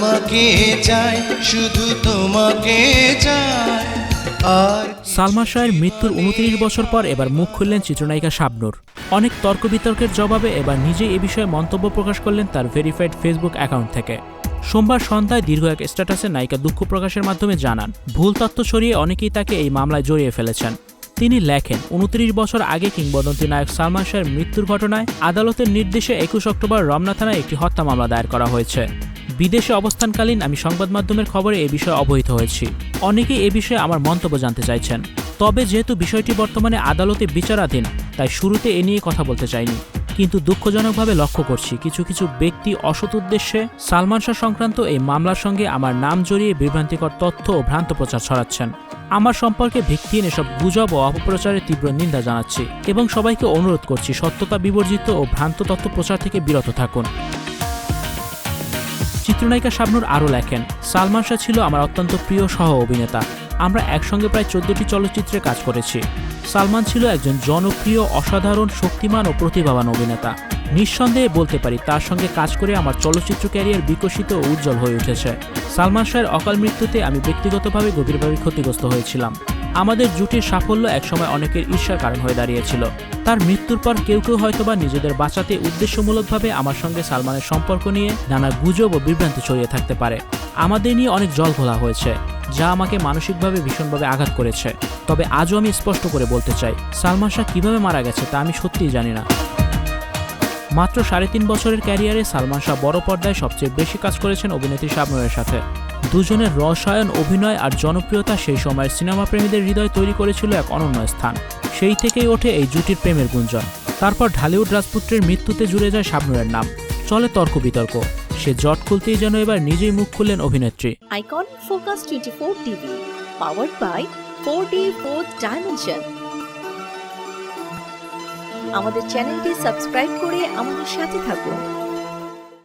তোমাকে চাই, শুধু তোমাকে চাই। আর সালমা শাহের মৃত্যুর উনত্রিশ বছর পর এবার মুখ খুললেন চিত্রনায়িকা শাবনূর। অনেক তর্ক বিতর্কের জবাবে এবার নিজেই এ বিষয়ে মন্তব্য প্রকাশ করলেন তার ভেরিফাইড ফেসবুক অ্যাকাউন্ট থেকে। সোমবার সন্ধ্যায় দীর্ঘ এক স্ট্যাটাসে নায়িকা দুঃখ প্রকাশের মাধ্যমে জানান, ভুল তথ্য সরিয়ে অনেকেই তাকে এই মামলায় জড়িয়ে ফেলেছেন। তিনি লেখেন, উনত্রিশ বছর আগে কিংবদন্তি নায়ক সালমান শাহের মৃত্যুর ঘটনায় আদালতের নির্দেশে একুশ অক্টোবর রমনা থানায় একটি হত্যা মামলা দায়ের করা হয়েছে। বিদেশে অবস্থানকালীন আমি সংবাদ মাধ্যমের খবরে এ বিষয়ে অবহিত হয়েছি। অনেকেই এ বিষয়ে আমার মন্তব্য জানতে চাইছেন। তবে যেহেতু বিষয়টি বর্তমানে আদালতে বিচারাধীন, তাই শুরুতে এ নিয়ে কথা বলতে চাইনি। কিন্তু দুঃখজনকভাবে লক্ষ্য করছি, কিছু কিছু ব্যক্তি অসৎ উদ্দেশ্যে সালমান শাহ সংক্রান্ত এই মামলার সঙ্গে আমার নাম জড়িয়ে বিভ্রান্তিকর তথ্য ও ভ্রান্ত প্রচার ছড়াচ্ছেন। আমার সম্পর্কে ভিত্তিহীন এসব গুজব ও অপপ্রচারের তীব্র নিন্দা জানাচ্ছি এবং সবাইকে অনুরোধ করছি সত্যতা বিবর্জিত ও ভ্রান্ত তথ্য প্রচার থেকে বিরত থাকুন। চিত্রনায়িকা শাবনুর আরও লেখেন, সালমান শাহ ছিল আমার অত্যন্ত প্রিয় সহ অভিনেতা। আমরা একসঙ্গে প্রায় চোদ্দটি চলচ্চিত্রে কাজ করেছি। সালমান ছিল একজন জনপ্রিয়, অসাধারণ, শক্তিমান ও প্রতিভাবান অভিনেতা। নিঃসন্দেহে বলতে পারি, তার সঙ্গে কাজ করে আমার চলচ্চিত্র ক্যারিয়ার বিকশিত ও উজ্জ্বল হয়ে উঠেছে। সালমান শাহের অকাল মৃত্যুতে আমি ব্যক্তিগতভাবে গভীরভাবে ক্ষতিগ্রস্ত হয়েছিলাম। আমাদের জুটির সাফল্য একসময় অনেকের ঈর্ষার কারণ হয়ে দাঁড়িয়েছিল। তার মৃত্যুর পর কেউ কেউ হয়তোবা নিজেদের বাঁচাতে উদ্দেশ্যমূলকভাবে আমার সঙ্গে সালমানের সম্পর্ক নিয়ে নানা গুজব ও বিভ্রান্তি ছড়িয়ে থাকতে পারে। আমাদের নিয়ে অনেক জল ঘোলা হয়েছে, যা আমাকে মানসিকভাবে ভীষণভাবে আঘাত করেছে। তবে আজও আমি স্পষ্ট করে বলতে চাই, সালমান শাহ কীভাবে মারা গেছে তা আমি সত্যিই জানি না। মাত্র সাড়ে তিন বছরের ক্যারিয়ারে সালমান শাহ বড় পর্দায় সবচেয়ে বেশি কাজ করেছেন অভিনেত্রী শাবনুরের সাথে। দুজনের রসায়ন, অভিনয় আর জনপ্রিয়তা সেই সময়ের সিনেমা প্রেমীদের হৃদয় তৈরি করেছিল এক অনন্য স্থান। সেই থেকেই ওঠে এই জুটির প্রেমের গুঞ্জন। তারপর ঢালিউড রাজপুত্রের মৃত্যুতে জুড়ে যায় শাবনুরের নাম। চলে তর্ক বিতর্ক। সে জট খুলতেই যেন এবার নিজেই মুখ খুললেন অভিনেত্রী। Icon focus twenty four TV powered by four D four dimension আমাদের চ্যানেলটি সাবস্ক্রাইব করে আমাদের সাথে থাকুন।